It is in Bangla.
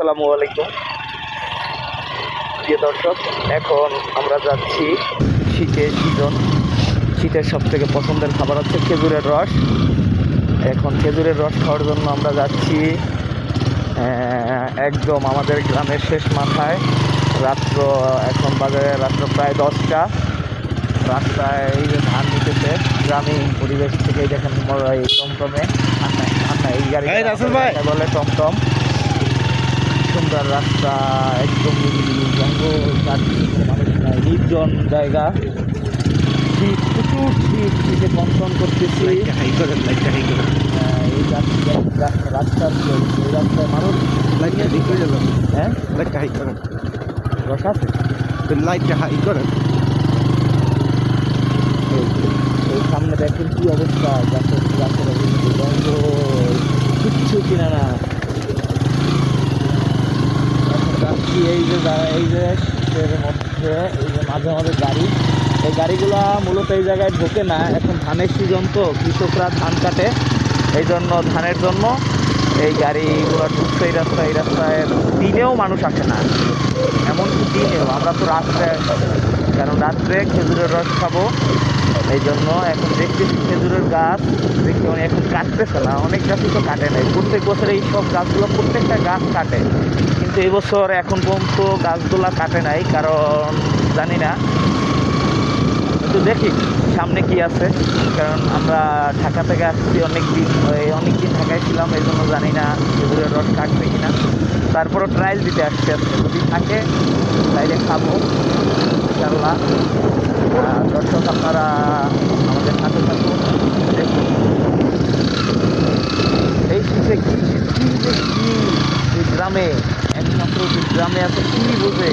আসসালামু আলাইকুম। প্রিয় দর্শক এখন আমরা যাচ্ছি শীতের সিজন শীতের সব থেকে পছন্দের খাবার হচ্ছে খেজুরের রস। এখন খেজুরের রস খাওয়ার জন্য আমরা যাচ্ছি একদম আমাদের গ্রামের শেষ মাথায়। রাত্র এখন বাজে রাত্র প্রায় দশটা। রাস্তায় এই যে ধান নিতেছে গ্রামীণ পরিবেশ থেকে দেখেন টমটমে। ঠান্ডা এই গাড়ি এই ভাই। বলে টমটম। সুন্দর রাস্তা একদম নির্জন জায়গা। শীত প্রচুর শীত শীতে কনসন করতেছি। এই রাস্তা রাস্তার এই রাস্তায় মানুষ হ্যাঁ? লাইটটা হাই করেন। রস আছে? লাইটটা হাই করেন। এই সামনে দেখেন কি অবস্থা গাছের গাছের অবস্থা জঙ্গল কিচ্ছু কিনা না। যাচ্ছি এই যে এই যে মধ্যে এই যে মাঝে মাঝে গাড়ি এই গাড়িগুলো মূলত এই জায়গায় ঢোকে না, এখন ধানের সিজন, তো কৃষকরা ধান কাটে, এই জন্য ধানের জন্য এই গাড়িগুলো ঢুকছে এই রাস্তায় এই রাস্তায় দিনেও মানুষ আসে না। এমনকি দিনেও আমরা তো রাত্রে কারণ রাত্রে খেজুরের রস খাব। এই জন্য এখন দেখতেছি খেজুরের গাছ। দেখতে মানে এখন কাটতেছে না, অনেক গাছই তো কাটে নাই। প্রত্যেক বছর এই সব গাছগুলো, প্রত্যেকটা গাছ কাটে। কিন্তু এই বছর এখন পর্যন্ত গাছগুলো কাটে নাই, কারণ জানি না। কিন্তু দেখি সামনে কি আছে, কারণ আমরা ঢাকা থেকে আসছি অনেক দিন অনেক দিন ঢাকায় ছিলাম, এই জন্য জানি না খেজুরের রস কাটবে কিনা। তারপরও ট্রায়াল দিতে আসছি আজকে। যদি থাকে, তাইলে খাব। ইনশাল্লাহ দর্শক, আপনারা আমাদের সাথে থাকুন। দেখুন এই শীতে কি কি যে কি গ্রামে, একমাত্র যে গ্রামে এত কি বোঝে?